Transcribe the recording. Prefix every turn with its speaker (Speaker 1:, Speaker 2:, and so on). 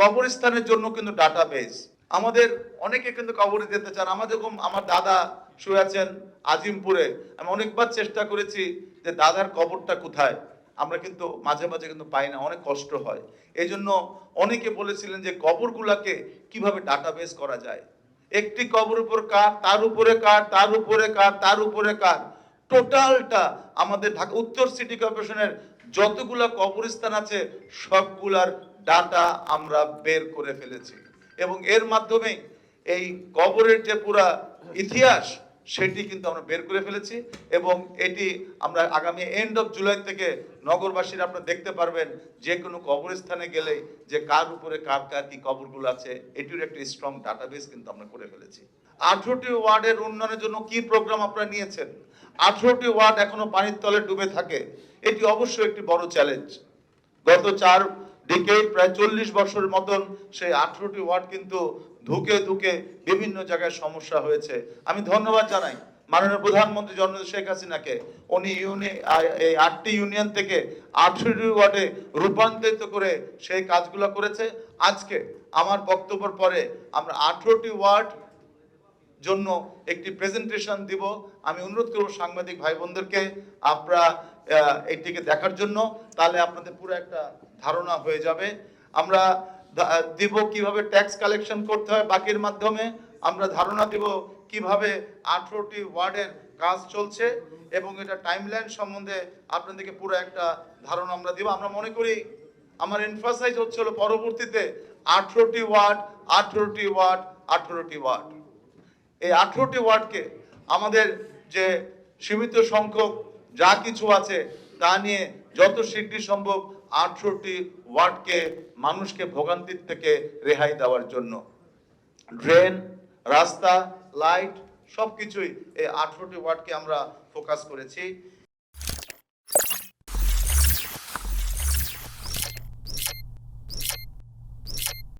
Speaker 1: কবরস্থানের জন্য কিন্তু ডাটাবেস আমাদের অনেকে কিন্তু কবরে যেতে চান। আমাদের আমার দাদা শুয়ে আছেন আজিমপুরে, আমি অনেকবার চেষ্টা করেছি যে দাদার কবরটা কোথায়। আমরা কিন্তু মাঝে মাঝে কিন্তু পাই না, অনেক কষ্ট হয়। এই জন্য অনেকে বলেছিলেন যে কবরগুলাকে কীভাবে ডাটাবেস করা যায়? একটি কবর উপর কার, তার উপরে কার, তার উপরে কার, তার উপরে কার। টোটালটা আমাদের ঢাকা, উত্তর সিটি কর্পোরেশনের যতগুলো কবরস্থান আছে, সবগুলার ডাটা আমরা বের করে ফেলেছি। এবং এর মাধ্যমে এই কবরের যে পুরা ইতিহাস সেটি কিন্তু আমরা বের করে ফেলেছি এবং এটি আমরা আগামী এন্ড অফ জুলাই থেকে নগরবাসীরা আপনারা দেখতে পারবেন যে কোনো কবরস্থানে গেলে যে কার উপরে কার কার কি কবরগুলো আছে এটির একটি স্ট্রং ডাটাবেস কিন্তু আমরা করে ফেলেছি। আঠেরোটি ওয়ার্ডের উন্নয়নের জন্য কি প্রোগ্রাম আপনারা নিয়েছেন? আঠারোটি ওয়ার্ড এখনও পানির তলে ডুবে থাকে। এটি অবশ্যই একটি বড় চ্যালেঞ্জ গত চার ডিকেড প্রায় চল্লিশ বছরের মতন সেই আঠারোটি ওয়ার্ড কিন্তু ধুকে ধুকে বিভিন্ন জায়গায় সমস্যা হয়েছে। আমি ধন্যবাদ জানাই মাননীয় প্রধানমন্ত্রী জননেত্রী শেখ হাসিনাকে। উনি ইউনি এই আটটি ইউনিয়ন থেকে আঠারোটি ওয়ার্ডে রূপান্তরিত করে সেই কাজগুলো করেছে। আজকে আমার বক্তব্যের পরে আমরা আঠেরোটি ওয়ার্ড জন্য একটি প্রেজেন্টেশন দিব। আমি অনুরোধ করব সাংবাদিক ভাই বোনদেরকে আপনারা এটিকে দেখার জন্য, তাহলে আপনাদের পুরো একটা ধারণা হয়ে যাবে। আমরা দিব কীভাবে ট্যাক্স কালেকশন করতে হয় বাকির মাধ্যমে। আমরা ধারণা দিব কীভাবে আঠেরোটি ওয়ার্ডের কাজ চলছে এবং এটা টাইমলাইন সম্বন্ধে আপনাদেরকে পুরো একটা ধারণা আমরা দিব। আমরা মনে করি আমার এনফাসাইজ হচ্ছিল পরবর্তীতে আঠেরোটি ওয়ার্ড আঠেরোটি ওয়ার্ড আঠেরোটি ওয়ার্ড। এই আঠেরোটি ওয়ার্ডকে আমাদের যে সীমিত সংখ্যক যা কিছু আছে তা নিয়ে যত শীঘ্রই সম্ভব আঠেরোটি ওয়ার্ডকে মানুষকে ভোগান্তির থেকে রেহাই দেওয়ার জন্য। ড্রেন, রাস্তা, লাইট সব কিছুই এই আঠেরোটি ওয়ার্ডকে আমরা ফোকাস করেছি।